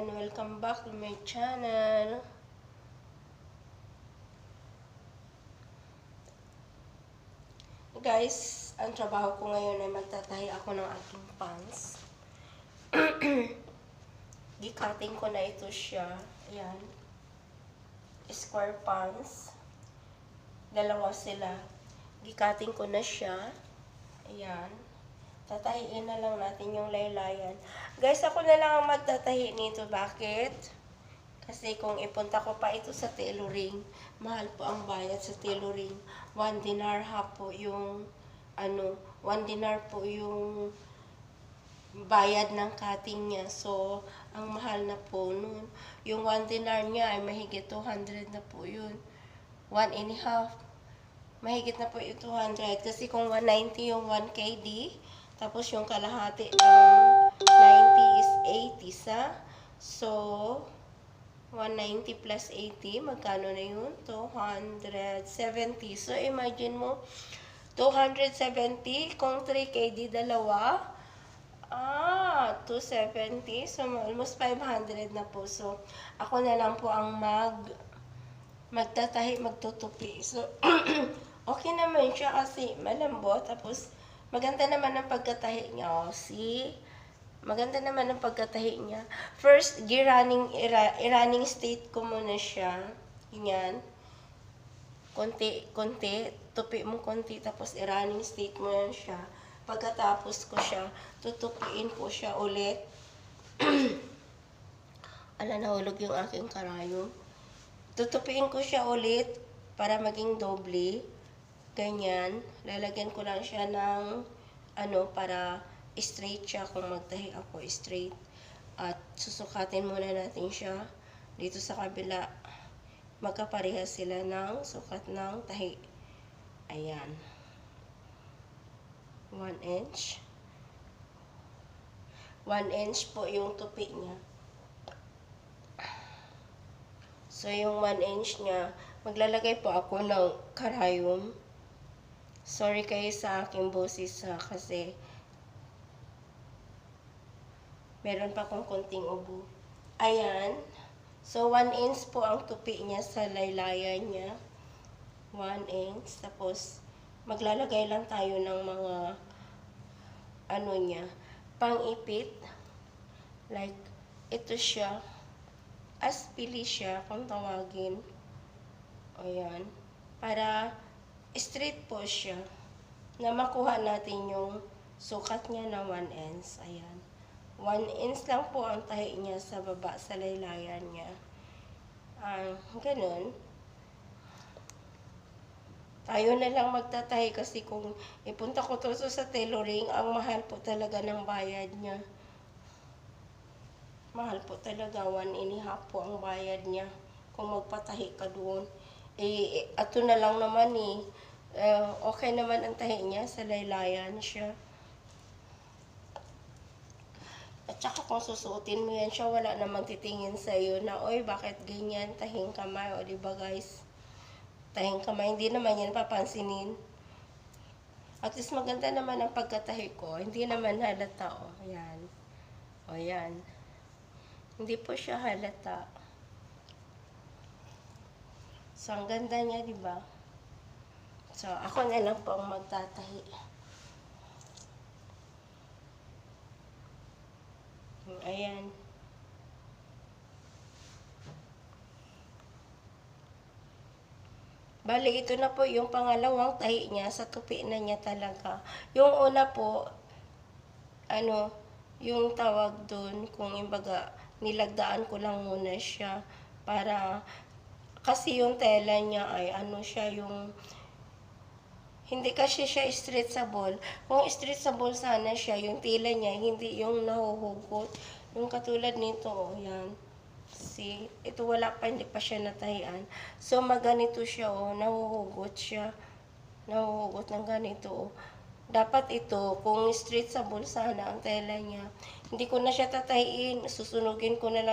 and welcome back to my channel. Guys, ang trabaho ko ngayon ay magtatahi ako ng aking pants. Di-cutting ko na ito siya. Ayan. Square pants. Dalawa sila. Gi-cutting ko na siya. Ayan. Tatahiin na lang natin yung laylayan. Guys, ako na lang ang magtatahi nito. Bakit? Kasi kung ipunta ko pa ito sa tailoring, mahal po ang bayad sa tailoring. One dinar ha po yung, ano, one dinar po yung bayad ng cutting niya. So, ang mahal na po nun. Yung one dinar niya ay mahigit 200 na po yun. One and a half. Mahigit na po yung 200. Kasi kung 190 yung 1 KD, tapos yung kalahati ng 90 is 80 sa. So, 190 plus 80, magkano na yun? 270. So, imagine mo, 270, kung 3 KD dalawa, ah, 270. So, almost 500 na po. So, ako na lang po ang mag, magtatahi, magtutupi. So, okay naman siya kasi malambot. Tapos, maganda naman ang pagkatahi niya. Oh, see? Maganda naman ang pagkatahi niya. First, running, running state ko muna siya. Ganyan. Konti, konti. Tupi mo konti, tapos i-running state mo yan siya. Pagkatapos ko siya, tutupiin ko siya ulit. Ala, nahulog yung aking karayo. Tutupiin ko siya ulit para maging doble. Ganyan. Lalagyan ko lang siya ng ano, para straight siya kung magtahi ako straight. At susukatin muna natin siya dito sa kabila. Magkapareha sila ng sukat ng tahi. Ayan. 1 inch. 1 inch po yung tupi niya. So, yung 1 inch niya, maglalagay po ako ng karayom. Sorry kayo sa aking boses ha, kasi meron pa akong konting ubo. Ayan. So, 1 inch po ang tupi niya sa laylayan niya. 1 inch. Tapos, maglalagay lang tayo ng mga ano niya, pang-ipit. Like, ito siya. Aspili siya, kung tawagin. Ayan. Para straight po siya. Na makuha natin yung sukat niya na 1 inch. Ayan. 1 inch lang po ang tahi niya sa baba, sa laylayan niya. Ah, ganun. Tayo na lang magtatahi kasi kung ipunta ko to sa tailoring, ang mahal po talaga ng bayad niya. Mahal po talaga, one and a half po ang bayad niya kung magpatahi ka doon. Eh, ato na lang naman eh. Eh, okay naman ang tahi niya, sa laylayan siya. At saka kung susuotin mo yan siya, wala namang titingin sa iyo na, oy, bakit ganyan, tahing kamay, o di ba guys? Tahing kamay, hindi naman yan papansinin. At least maganda naman ang pagkatahi ko, hindi naman halata, o, yan. O, yan. Hindi po siya halata. So, ang ganda niya, di ba? So, ako na lang po ang magtatahi. Ayan. Bali, ito na po yung pangalawang tahi niya sa tupi na niya talaga. Yung una po, ano, yung tawag doon, kung imbaga, nilagdaan ko lang muna siya para, kasi yung tela niya ay ano siya, yung, hindi kasi siya stretchable. Kung stretchable sana siya, yung tela niya, hindi yung nahuhugot. Yung katulad nito, oh, yan. See, ito wala pa, hindi pa siya natahian. So, maganito siya, oh, nahuhugot siya. Nahuhugot ng ganito, oh. Dapat ito, kung stretchable sana ang tela niya, hindi ko na siya tatahiin, susunugin ko na lang